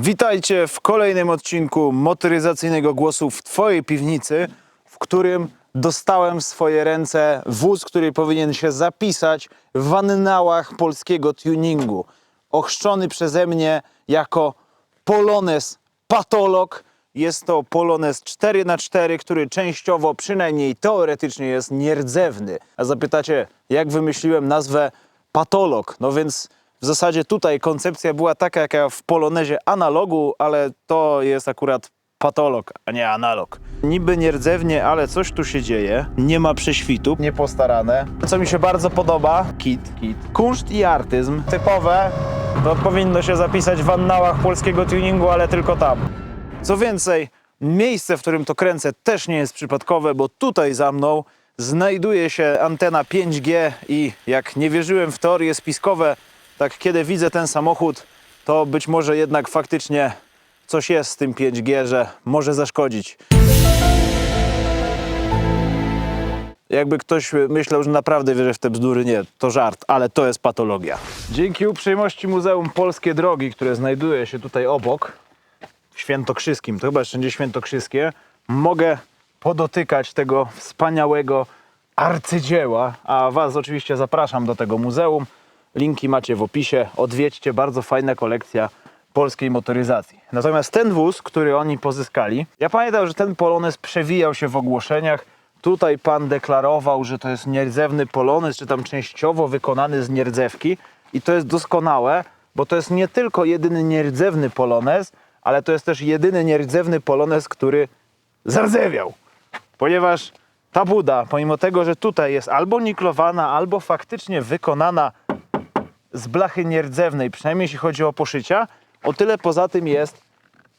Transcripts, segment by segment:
Witajcie w kolejnym odcinku motoryzacyjnego głosu w Twojej piwnicy, w którym dostałem w swoje ręce wóz, który powinien się zapisać w annałach polskiego tuningu. Ochrzczony przeze mnie jako Polones Patolog. Jest to Polones 4x4, który częściowo, przynajmniej teoretycznie jest nierdzewny. A zapytacie, jak wymyśliłem nazwę Patolog? No więc w zasadzie tutaj koncepcja była taka, jaka w Polonezie analogu, ale to jest akurat patolog, a nie analog. Niby nierdzewnie, ale coś tu się dzieje. Nie ma prześwitu, niepostarane. Co mi się bardzo podoba, kit, kit. Kunszt i artyzm, typowe, to powinno się zapisać w annałach polskiego tuningu, ale tylko tam. Co więcej, miejsce, w którym to kręcę, też nie jest przypadkowe, bo tutaj za mną znajduje się antena 5G i jak nie wierzyłem w teorie spiskowe, tak kiedy widzę ten samochód, to być może jednak faktycznie coś jest z tym 5G, że może zaszkodzić. Jakby ktoś myślał, że naprawdę wierzę w te bzdury, nie, to żart, ale to jest patologia. Dzięki uprzejmości Muzeum Polskie Drogi, które znajduje się tutaj obok, w Świętokrzyskim, to chyba jeszcze Świętokrzyskie, mogę podotykać tego wspaniałego arcydzieła, a Was oczywiście zapraszam do tego muzeum. Linki macie w opisie. Odwiedźcie, bardzo fajna kolekcja polskiej motoryzacji. Natomiast ten wóz, który oni pozyskali, ja pamiętam, że ten Polones przewijał się w ogłoszeniach. Tutaj pan deklarował, że to jest nierdzewny Polones, czy tam częściowo wykonany z nierdzewki. I to jest doskonałe, bo to jest nie tylko jedyny nierdzewny Polones, ale to jest też jedyny nierdzewny Polones, który zardzewiał. Ponieważ ta buda, pomimo tego, że tutaj jest albo niklowana, albo faktycznie wykonana z blachy nierdzewnej, przynajmniej jeśli chodzi o poszycia, o tyle poza tym jest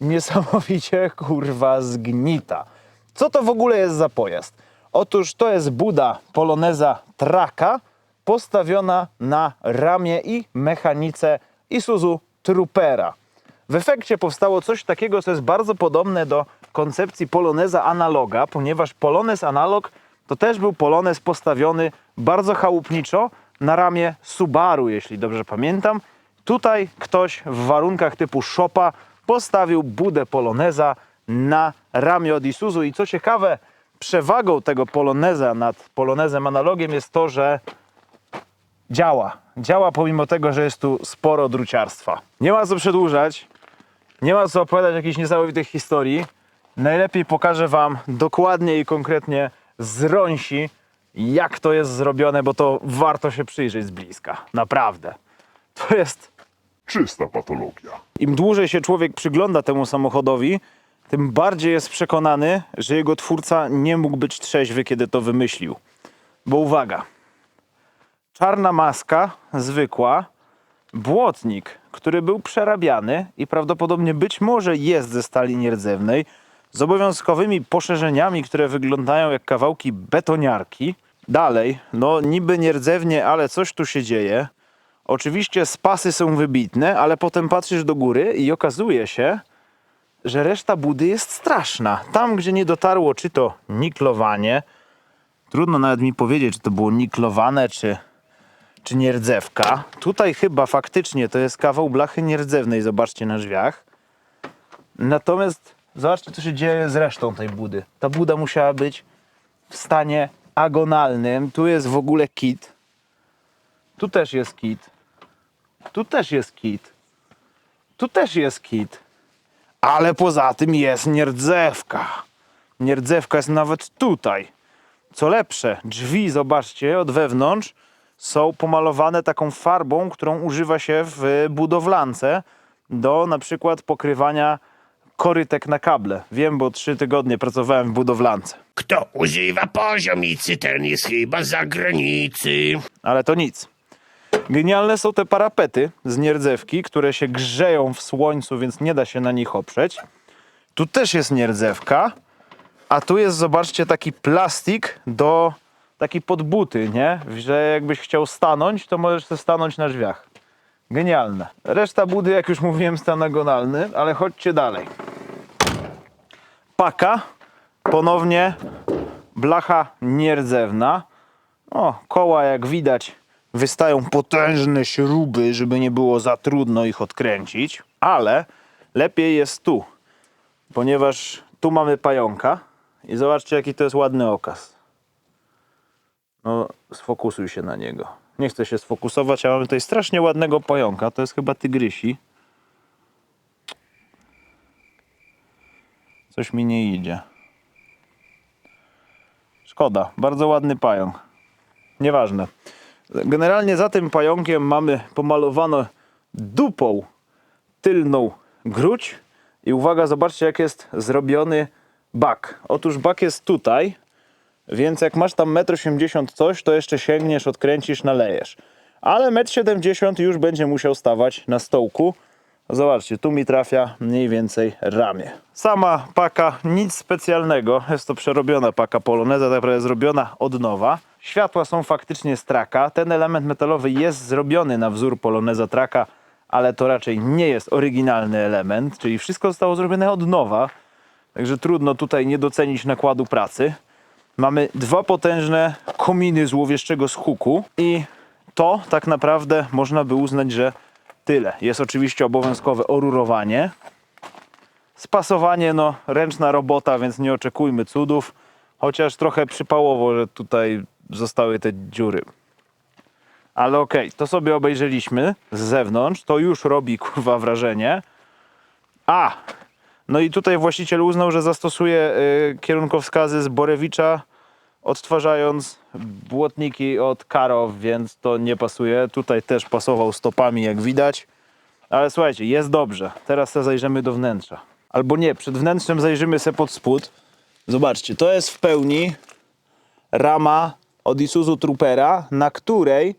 niesamowicie kurwa zgnita. Co to w ogóle jest za pojazd? Otóż to jest buda Poloneza Traka postawiona na ramię i mechanice Isuzu Troopera. W efekcie powstało coś takiego, co jest bardzo podobne do koncepcji Poloneza analoga, ponieważ Polonez analog to też był Polonez postawiony bardzo chałupniczo na ramię Subaru, jeśli dobrze pamiętam. Tutaj ktoś w warunkach typu Shopa postawił budę Poloneza na ramię od Isuzu i co ciekawe, przewagą tego Poloneza nad Polonezem analogiem jest to, że działa. Działa pomimo tego, że jest tu sporo druciarstwa. Nie ma co przedłużać, nie ma co opowiadać jakichś niesamowitych historii. Najlepiej pokażę Wam dokładnie i konkretnie z rąsi, jak to jest zrobione, bo to warto się przyjrzeć z bliska. Naprawdę. To jest Czysta patologia. im dłużej się człowiek przygląda temu samochodowi, tym bardziej jest przekonany, że jego twórca nie mógł być trzeźwy, kiedy to wymyślił. Bo uwaga, czarna maska, zwykła, błotnik, który był przerabiany i prawdopodobnie być może jest ze stali nierdzewnej, z obowiązkowymi poszerzeniami, które wyglądają jak kawałki betoniarki. Dalej, no niby nierdzewnie, ale coś tu się dzieje. Oczywiście spasy są wybitne, ale potem patrzysz do góry i okazuje się, że reszta budy jest straszna. Tam, gdzie nie dotarło, czy to niklowanie, trudno nawet mi powiedzieć, czy to było niklowane, czy, czy nierdzewka. Tutaj chyba faktycznie to jest kawał blachy nierdzewnej, zobaczcie na drzwiach. Natomiast zobaczcie, co się dzieje z resztą tej budy. Ta buda musiała być w stanie agonalnym. Tu jest w ogóle kit. Tu też jest kit. Tu też jest kit. Tu też jest kit. Ale poza tym jest nierdzewka. Nierdzewka jest nawet tutaj. Co lepsze, drzwi, zobaczcie, od wewnątrz są pomalowane taką farbą, którą używa się w budowlance do na przykład pokrywania korytek na kable. Wiem, bo trzy tygodnie pracowałem w budowlance. Kto używa poziomicy, ten jest chyba z zagranicy. ale to nic. Genialne są te parapety z nierdzewki, które się grzeją w słońcu, więc nie da się na nich oprzeć. Tu też jest nierdzewka, a tu jest, zobaczcie, taki plastik do taki pod buty, nie? Że jakbyś chciał stanąć, to możesz sobie stanąć na drzwiach. Genialne. Reszta budy, jak już mówiłem, stan agonalny, ale chodźcie dalej. Paka, ponownie blacha nierdzewna. O, koła jak widać wystają potężne śruby, żeby nie było za trudno ich odkręcić, ale lepiej jest tu, ponieważ tu mamy pająka i zobaczcie jaki to jest ładny okaz. No, sfokusuj się na niego. Nie chcę się sfokusować, a mamy tutaj strasznie ładnego pająka. To jest chyba tygrysi. Coś mi nie idzie. Szkoda, bardzo ładny pająk. Nieważne. Generalnie za tym pająkiem mamy pomalowano dupą tylną gruć i uwaga, zobaczcie jak jest zrobiony bak. Otóż bak jest tutaj, więc jak masz tam 1,80 m coś, to jeszcze sięgniesz, odkręcisz, nalejesz. Ale 1,70 m już będzie musiał stawać na stołku. Zobaczcie, tu mi trafia mniej więcej ramię. Sama paka, nic specjalnego. Jest to przerobiona paka poloneza, tak naprawdę zrobiona od nowa. Światła są faktycznie z traka. Ten element metalowy jest zrobiony na wzór poloneza traka, ale to raczej nie jest oryginalny element, czyli wszystko zostało zrobione od nowa. Także trudno tutaj nie docenić nakładu pracy. Mamy dwa potężne kominy z huku i to tak naprawdę można by uznać, że tyle. Jest oczywiście obowiązkowe orurowanie. Spasowanie, no ręczna robota, więc nie oczekujmy cudów. Chociaż trochę przypałowo, że tutaj zostały te dziury. Ale okej, to sobie obejrzeliśmy z zewnątrz. To już robi kurwa wrażenie. A! No i tutaj właściciel uznał, że zastosuje y, kierunkowskazy z Borewicza, odtwarzając błotniki od Karow, więc to nie pasuje. Tutaj też pasował stopami, jak widać. Ale słuchajcie, jest dobrze. Teraz sobie zajrzymy do wnętrza. Albo nie, przed wnętrzem zajrzymy sobie pod spód. Zobaczcie, to jest w pełni rama od Isuzu Troopera, na której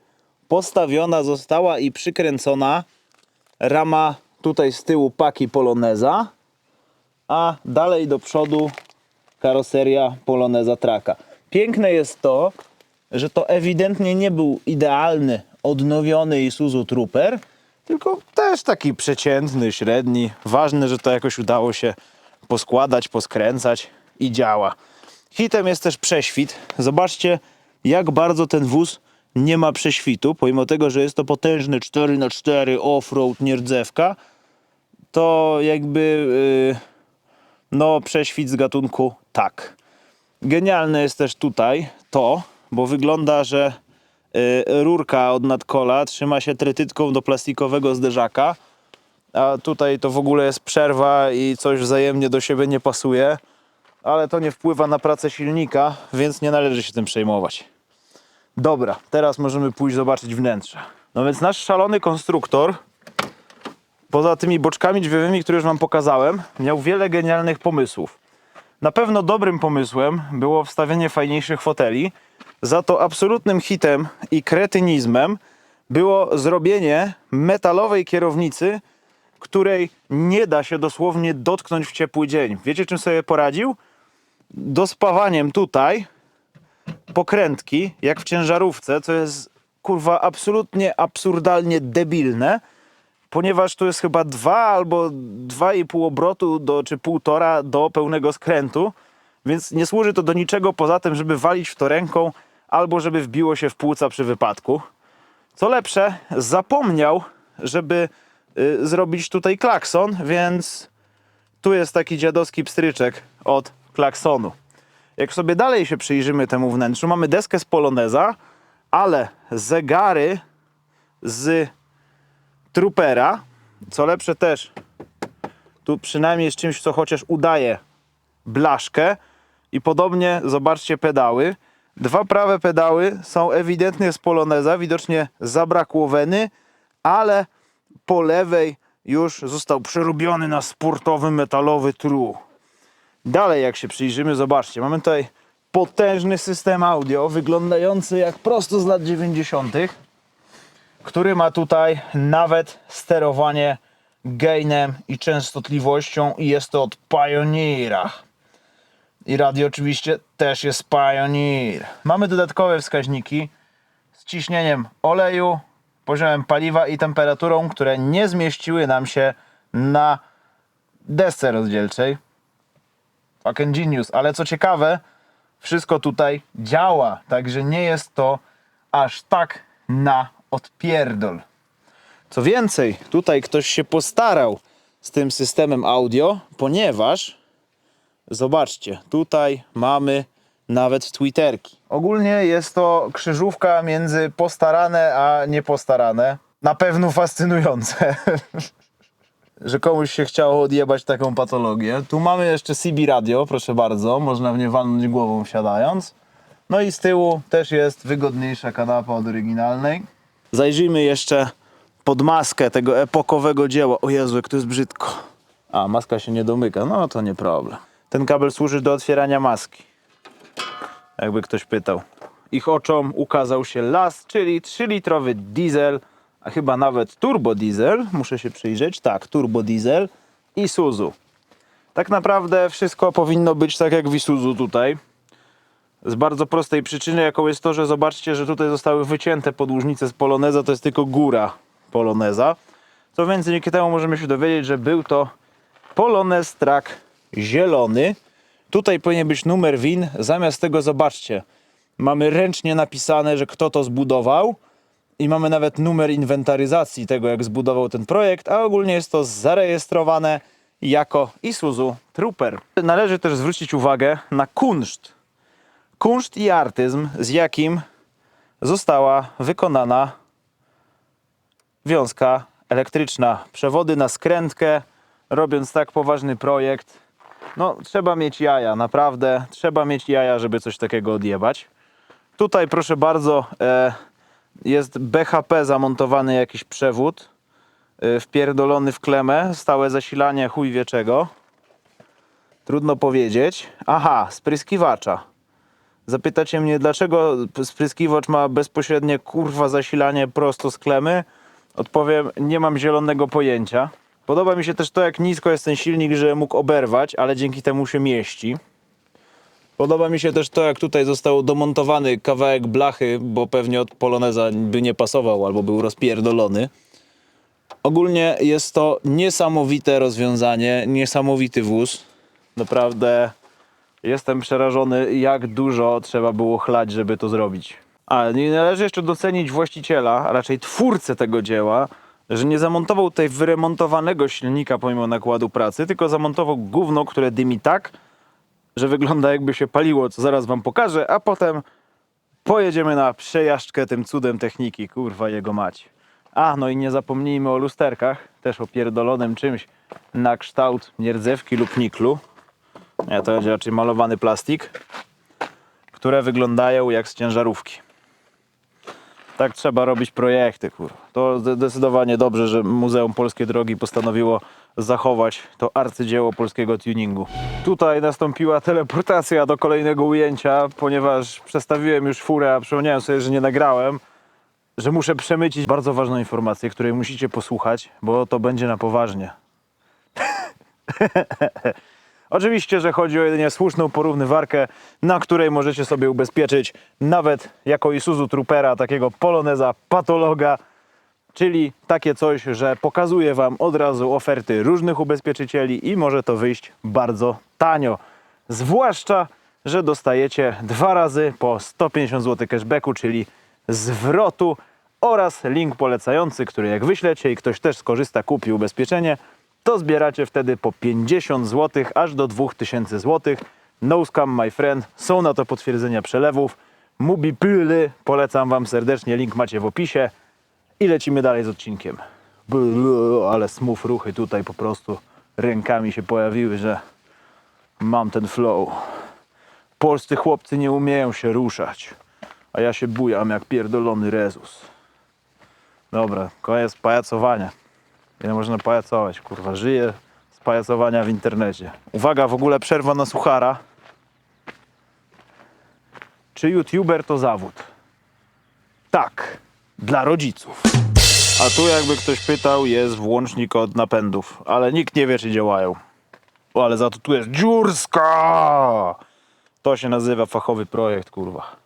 postawiona została i przykręcona rama tutaj z tyłu paki Poloneza, a dalej do przodu karoseria Poloneza Traka. Piękne jest to, że to ewidentnie nie był idealny, odnowiony Isuzu Trooper, tylko też taki przeciętny, średni. Ważne, że to jakoś udało się poskładać, poskręcać i działa. Hitem jest też prześwit. Zobaczcie, jak bardzo ten wóz nie ma prześwitu, pomimo tego, że jest to potężny 4x4 off-road nierdzewka, to jakby yy, no prześwit z gatunku tak. Genialne jest też tutaj to, bo wygląda, że y, rurka od nadkola trzyma się tretytką do plastikowego zderzaka, a tutaj to w ogóle jest przerwa i coś wzajemnie do siebie nie pasuje, ale to nie wpływa na pracę silnika, więc nie należy się tym przejmować. Dobra, teraz możemy pójść zobaczyć wnętrze. No więc nasz szalony konstruktor, poza tymi boczkami drzwiowymi, które już wam pokazałem, miał wiele genialnych pomysłów. Na pewno dobrym pomysłem było wstawienie fajniejszych foteli. Za to absolutnym hitem i kretynizmem było zrobienie metalowej kierownicy, której nie da się dosłownie dotknąć w ciepły dzień. Wiecie czym sobie poradził? Dospawaniem tutaj pokrętki, jak w ciężarówce, co jest kurwa absolutnie absurdalnie debilne, ponieważ tu jest chyba dwa albo dwa i pół obrotu do, czy półtora do pełnego skrętu, więc nie służy to do niczego poza tym, żeby walić w to ręką albo żeby wbiło się w płuca przy wypadku. Co lepsze, zapomniał, żeby y, zrobić tutaj klakson, więc tu jest taki dziadowski pstryczek od klaksonu. Jak sobie dalej się przyjrzymy temu wnętrzu, mamy deskę z Poloneza, ale zegary z Troopera, co lepsze też, tu przynajmniej z czymś, co chociaż udaje blaszkę i podobnie, zobaczcie pedały. Dwa prawe pedały są ewidentnie z Poloneza, widocznie zabrakło weny, ale po lewej już został przerobiony na sportowy metalowy tru. Dalej jak się przyjrzymy, zobaczcie, mamy tutaj potężny system audio, wyglądający jak prosto z lat 90., który ma tutaj nawet sterowanie gainem i częstotliwością i jest to od Pioneera. I radio oczywiście też jest Pioneer. Mamy dodatkowe wskaźniki z ciśnieniem oleju, poziomem paliwa i temperaturą, które nie zmieściły nam się na desce rozdzielczej. Fucking genius. Ale co ciekawe, wszystko tutaj działa, także nie jest to aż tak na odpierdol. Co więcej, tutaj ktoś się postarał z tym systemem audio, ponieważ zobaczcie, tutaj mamy nawet Twitterki. Ogólnie jest to krzyżówka między postarane a niepostarane. Na pewno fascynujące. że komuś się chciało odjebać taką patologię. Tu mamy jeszcze CB radio, proszę bardzo, można w nie walnąć głową wsiadając. No i z tyłu też jest wygodniejsza kanapa od oryginalnej. Zajrzyjmy jeszcze pod maskę tego epokowego dzieła. O Jezu, jak to jest brzydko. A, maska się nie domyka, no to nie problem. Ten kabel służy do otwierania maski. Jakby ktoś pytał. Ich oczom ukazał się las, czyli 3-litrowy diesel, a chyba nawet turbo diesel. Muszę się przyjrzeć. Tak, turbo diesel i Suzu. Tak naprawdę wszystko powinno być tak jak w Isuzu tutaj. Z bardzo prostej przyczyny, jaką jest to, że zobaczcie, że tutaj zostały wycięte podłużnice z Poloneza, to jest tylko góra Poloneza. Co więcej, dzięki temu możemy się dowiedzieć, że był to Polonez Track zielony. Tutaj powinien być numer WIN. Zamiast tego zobaczcie, mamy ręcznie napisane, że kto to zbudował i mamy nawet numer inwentaryzacji tego, jak zbudował ten projekt, a ogólnie jest to zarejestrowane jako Isuzu Trooper. Należy też zwrócić uwagę na kunszt. Kunszt i artyzm, z jakim została wykonana wiązka elektryczna. Przewody na skrętkę, robiąc tak poważny projekt, no trzeba mieć jaja, naprawdę trzeba mieć jaja, żeby coś takiego odjebać. Tutaj proszę bardzo e, jest BHP zamontowany jakiś przewód e, wpierdolony w klemę, stałe zasilanie chuj wie czego. Trudno powiedzieć. Aha, spryskiwacza. Zapytacie mnie, dlaczego spryskiwacz ma bezpośrednie kurwa zasilanie prosto z klemy? Odpowiem, nie mam zielonego pojęcia. Podoba mi się też to, jak nisko jest ten silnik, że mógł oberwać, ale dzięki temu się mieści. Podoba mi się też to, jak tutaj został domontowany kawałek blachy, bo pewnie od Poloneza by nie pasował albo był rozpierdolony. Ogólnie jest to niesamowite rozwiązanie, niesamowity wóz. Naprawdę jestem przerażony, jak dużo trzeba było chlać, żeby to zrobić. A nie należy jeszcze docenić właściciela, a raczej twórcę tego dzieła, że nie zamontował tutaj wyremontowanego silnika pomimo nakładu pracy, tylko zamontował gówno, które dymi tak, że wygląda jakby się paliło, co zaraz wam pokażę, a potem pojedziemy na przejażdżkę tym cudem techniki, kurwa jego mać. A, no i nie zapomnijmy o lusterkach, też opierdolonym czymś na kształt nierdzewki lub niklu. Nie, to będzie raczej malowany plastik, które wyglądają jak z ciężarówki. Tak trzeba robić projekty, kurwa. To zdecydowanie dobrze, że Muzeum Polskie Drogi postanowiło zachować to arcydzieło polskiego tuningu. Tutaj nastąpiła teleportacja do kolejnego ujęcia, ponieważ przestawiłem już furę, a przypomniałem sobie, że nie nagrałem, że muszę przemycić bardzo ważną informację, której musicie posłuchać, bo to będzie na poważnie. Oczywiście, że chodzi o jedynie słuszną porównywarkę, na której możecie sobie ubezpieczyć nawet jako Isuzu Troopera, takiego Poloneza Patologa, czyli takie coś, że pokazuje Wam od razu oferty różnych ubezpieczycieli i może to wyjść bardzo tanio. Zwłaszcza, że dostajecie dwa razy po 150 zł cashbacku, czyli zwrotu oraz link polecający, który jak wyślecie i ktoś też skorzysta, kupi ubezpieczenie, to zbieracie wtedy po 50 zł aż do 2000 zł. No scam my friend, są na to potwierdzenia przelewów. Mubi pyly, polecam Wam serdecznie, link macie w opisie. I lecimy dalej z odcinkiem. Blu, ale smooth ruchy tutaj po prostu rękami się pojawiły, że mam ten flow. Polscy chłopcy nie umieją się ruszać, a ja się bujam jak pierdolony rezus. Dobra, koniec pajacowania. Ile można pajacować, kurwa, żyję z pajacowania w internecie. Uwaga, w ogóle przerwa na suchara. Czy youtuber to zawód? Tak, dla rodziców. A tu jakby ktoś pytał, jest włącznik od napędów, ale nikt nie wie, czy działają. O, ale za to tu jest dziurska! To się nazywa fachowy projekt, kurwa.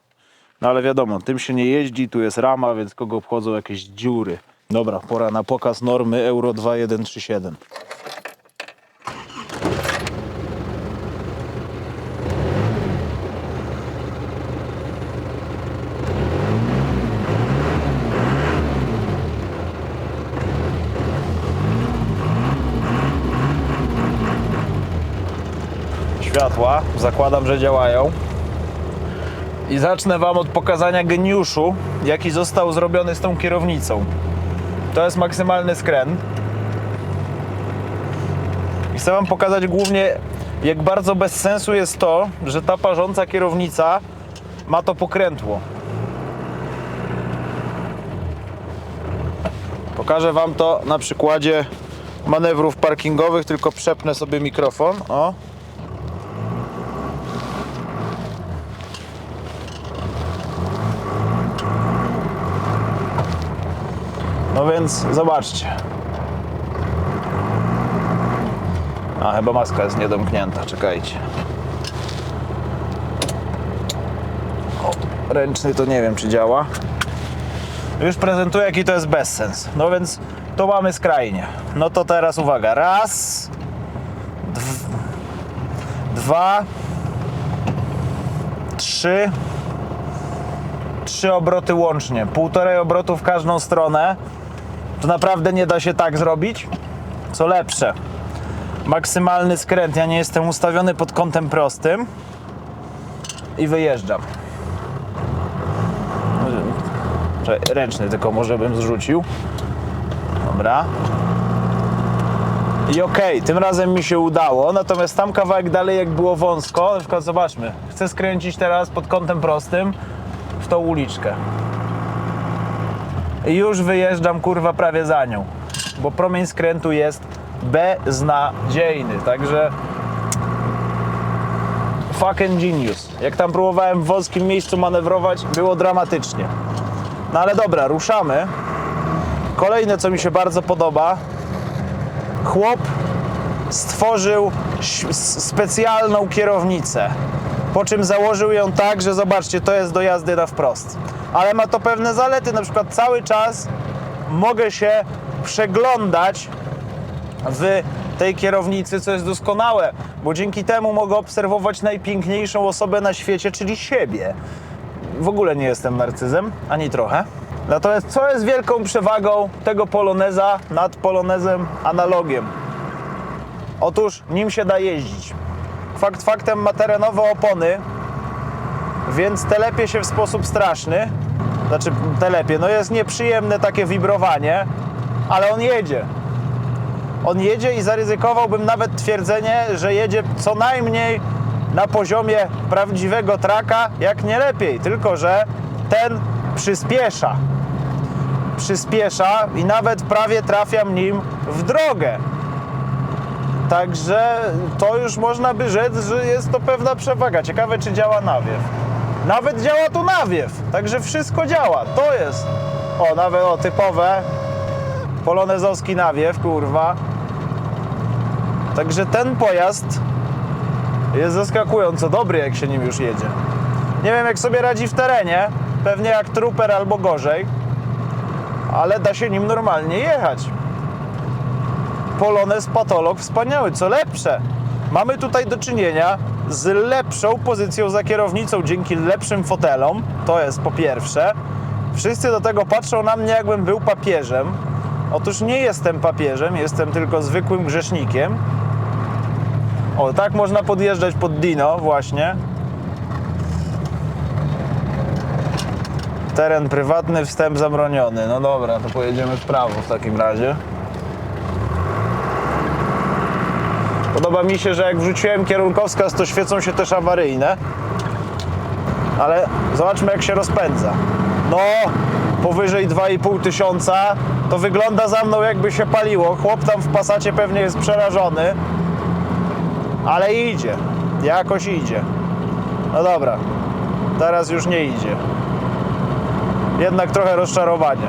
No ale wiadomo, tym się nie jeździ, tu jest rama, więc kogo obchodzą jakieś dziury. Dobra, pora na pokaz normy Euro 2137. Światła, zakładam, że działają. I zacznę Wam od pokazania geniuszu, jaki został zrobiony z tą kierownicą. To jest maksymalny skręt. I chcę Wam pokazać głównie, jak bardzo bez sensu jest to, że ta parząca kierownica ma to pokrętło. Pokażę Wam to na przykładzie manewrów parkingowych, tylko przepnę sobie mikrofon. O. więc zobaczcie. A chyba maska jest niedomknięta, czekajcie. O, ręczny to nie wiem czy działa. Już prezentuję jaki to jest bezsens. No więc to mamy skrajnie. No to teraz uwaga. Raz. Dw, dwa. Trzy. Trzy obroty łącznie. Półtorej obrotu w każdą stronę. To naprawdę nie da się tak zrobić. Co lepsze. Maksymalny skręt. Ja nie jestem ustawiony pod kątem prostym. I wyjeżdżam. Ręczny tylko może bym zrzucił. Dobra. I okej, tym razem mi się udało, natomiast tam kawałek dalej jak było wąsko, na przykład zobaczmy, chcę skręcić teraz pod kątem prostym w tą uliczkę. Już wyjeżdżam kurwa prawie za nią, bo promień skrętu jest beznadziejny, także fucking genius. Jak tam próbowałem w wąskim miejscu manewrować, było dramatycznie. No ale dobra, ruszamy. Kolejne, co mi się bardzo podoba, chłop stworzył specjalną kierownicę. Po czym założył ją tak, że zobaczcie, to jest do jazdy na wprost. Ale ma to pewne zalety, na przykład cały czas mogę się przeglądać w tej kierownicy, co jest doskonałe, bo dzięki temu mogę obserwować najpiękniejszą osobę na świecie, czyli siebie w ogóle nie jestem narcyzem, ani trochę. Natomiast co jest wielką przewagą tego poloneza nad polonezem analogiem? Otóż nim się da jeździć. Fakt faktem ma terenowe opony, więc telepie się w sposób straszny. Znaczy telepie, no jest nieprzyjemne takie wibrowanie, ale on jedzie. On jedzie i zaryzykowałbym nawet twierdzenie, że jedzie co najmniej na poziomie prawdziwego traka, jak nie lepiej, tylko że ten przyspiesza. Przyspiesza i nawet prawie trafiam nim w drogę. Także to już można by rzec, że jest to pewna przewaga. Ciekawe, czy działa nawiew. Nawet działa tu nawiew, także wszystko działa. To jest, o, nawet o, typowe polonezowski nawiew, kurwa. Także ten pojazd jest zaskakująco dobry, jak się nim już jedzie. Nie wiem, jak sobie radzi w terenie, pewnie jak truper albo gorzej, ale da się nim normalnie jechać. Polonez patolog wspaniały, co lepsze. Mamy tutaj do czynienia z lepszą pozycją za kierownicą dzięki lepszym fotelom, to jest po pierwsze. Wszyscy do tego patrzą na mnie, jakbym był papieżem. Otóż nie jestem papieżem, jestem tylko zwykłym grzesznikiem. O, tak można podjeżdżać pod Dino właśnie. Teren prywatny, wstęp zabroniony. No dobra, to pojedziemy w prawo w takim razie. Podoba mi się, że jak wrzuciłem kierunkowskaz, to świecą się też awaryjne. Ale zobaczmy, jak się rozpędza. No, powyżej 2,5 tysiąca, to wygląda za mną, jakby się paliło. Chłop tam w pasacie pewnie jest przerażony. Ale idzie. Jakoś idzie. No dobra. Teraz już nie idzie. Jednak trochę rozczarowanie.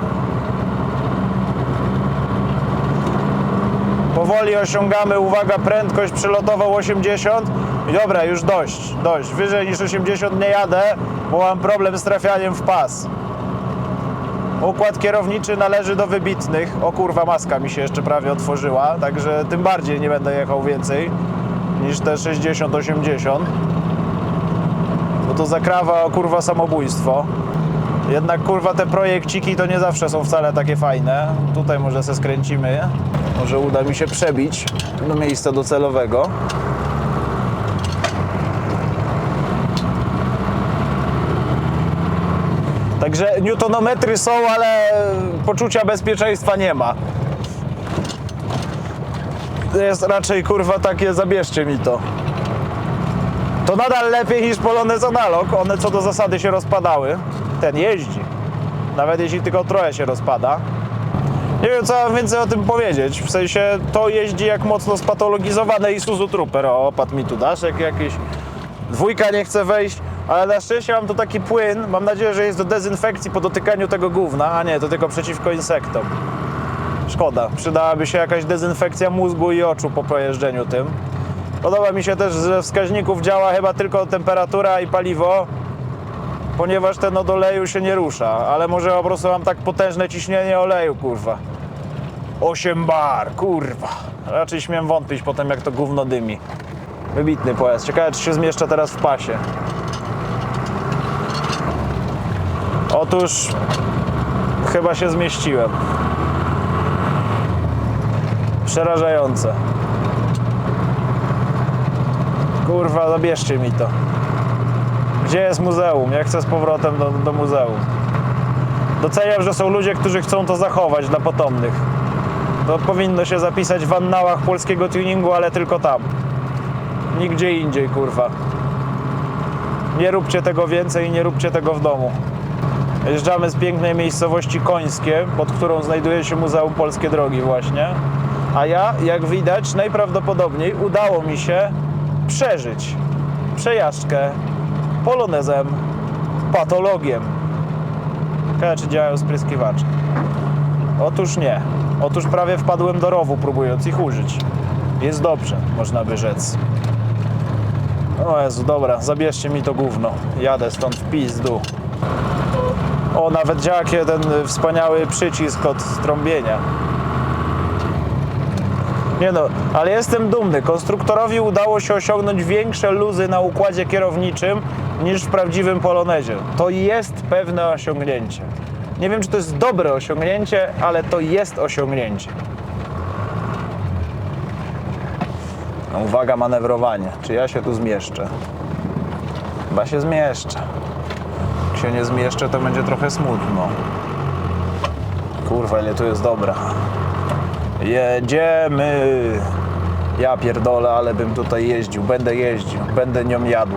Powoli osiągamy, uwaga, prędkość przylotową 80. I dobra, już dość, dość. Wyżej niż 80 nie jadę, bo mam problem z trafianiem w pas. Układ kierowniczy należy do wybitnych. O kurwa, maska mi się jeszcze prawie otworzyła, także tym bardziej nie będę jechał więcej niż te 60-80. Bo to zakrawa o kurwa samobójstwo. Jednak kurwa te projekciki to nie zawsze są wcale takie fajne. Tutaj może se skręcimy. Może uda mi się przebić do miejsca docelowego. Także newtonometry są, ale poczucia bezpieczeństwa nie ma. Jest raczej kurwa takie, zabierzcie mi to. To nadal lepiej niż Polonez Analog. One co do zasady się rozpadały. Ten jeździ. Nawet jeśli tylko trochę się rozpada. Nie wiem co mam więcej o tym powiedzieć. W sensie to jeździ jak mocno spatologizowane Isuzu Trooper. O, opadł mi tu daszek jakiś. Dwójka nie chce wejść, ale na szczęście mam tu taki płyn. Mam nadzieję, że jest do dezynfekcji po dotykaniu tego gówna. A nie, to tylko przeciwko insektom. Szkoda. Przydałaby się jakaś dezynfekcja mózgu i oczu po pojeżdżeniu tym. Podoba mi się też, że wskaźników działa chyba tylko temperatura i paliwo, ponieważ ten od oleju się nie rusza. Ale może po prostu mam tak potężne ciśnienie oleju, kurwa. 8 bar, kurwa. Raczej śmiem wątpić potem, jak to gówno dymi. Wybitny pojazd. Ciekawe, czy się zmieszczę teraz w pasie. Otóż chyba się zmieściłem. Przerażające. Kurwa, zabierzcie mi to. Gdzie jest muzeum? Ja chcę z powrotem do, do muzeum. Doceniam, że są ludzie, którzy chcą to zachować dla potomnych. To powinno się zapisać w annałach polskiego tuningu, ale tylko tam. Nigdzie indziej, kurwa. Nie róbcie tego więcej i nie róbcie tego w domu. Jeżdżamy z pięknej miejscowości Końskie, pod którą znajduje się Muzeum Polskie Drogi właśnie. A ja, jak widać, najprawdopodobniej udało mi się przeżyć przejażdżkę polonezem, patologiem. Ciekawe, czy działają spryskiwacze. Otóż nie. Otóż prawie wpadłem do rowu, próbując ich użyć. Jest dobrze, można by rzec. O Jezu, dobra, zabierzcie mi to gówno. Jadę stąd w pizdu. O, nawet działa ten wspaniały przycisk od trąbienia. Nie no, ale jestem dumny. Konstruktorowi udało się osiągnąć większe luzy na układzie kierowniczym niż w prawdziwym Polonezie. To jest pewne osiągnięcie. Nie wiem, czy to jest dobre osiągnięcie, ale to jest osiągnięcie. No, uwaga, manewrowanie. Czy ja się tu zmieszczę? Chyba się zmieszczę. Jak się nie zmieszczę, to będzie trochę smutno. Kurwa, ile tu jest dobra. Jedziemy. Ja pierdolę, ale bym tutaj jeździł. Będę jeździł. Będę nią jadł.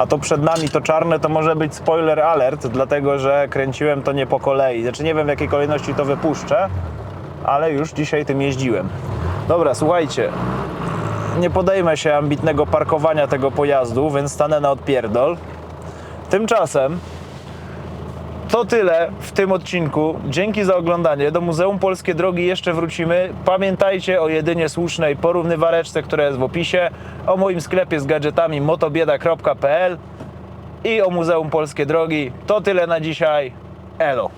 A to przed nami to czarne to może być spoiler alert, dlatego że kręciłem to nie po kolei. Znaczy nie wiem w jakiej kolejności to wypuszczę, ale już dzisiaj tym jeździłem. Dobra, słuchajcie. Nie podejmę się ambitnego parkowania tego pojazdu, więc stanę na odpierdol. Tymczasem to tyle w tym odcinku. Dzięki za oglądanie. Do Muzeum Polskie Drogi jeszcze wrócimy. Pamiętajcie o jedynie słusznej porównywareczce, która jest w opisie, o moim sklepie z gadżetami motobieda.pl i o Muzeum Polskie Drogi. To tyle na dzisiaj. Elo.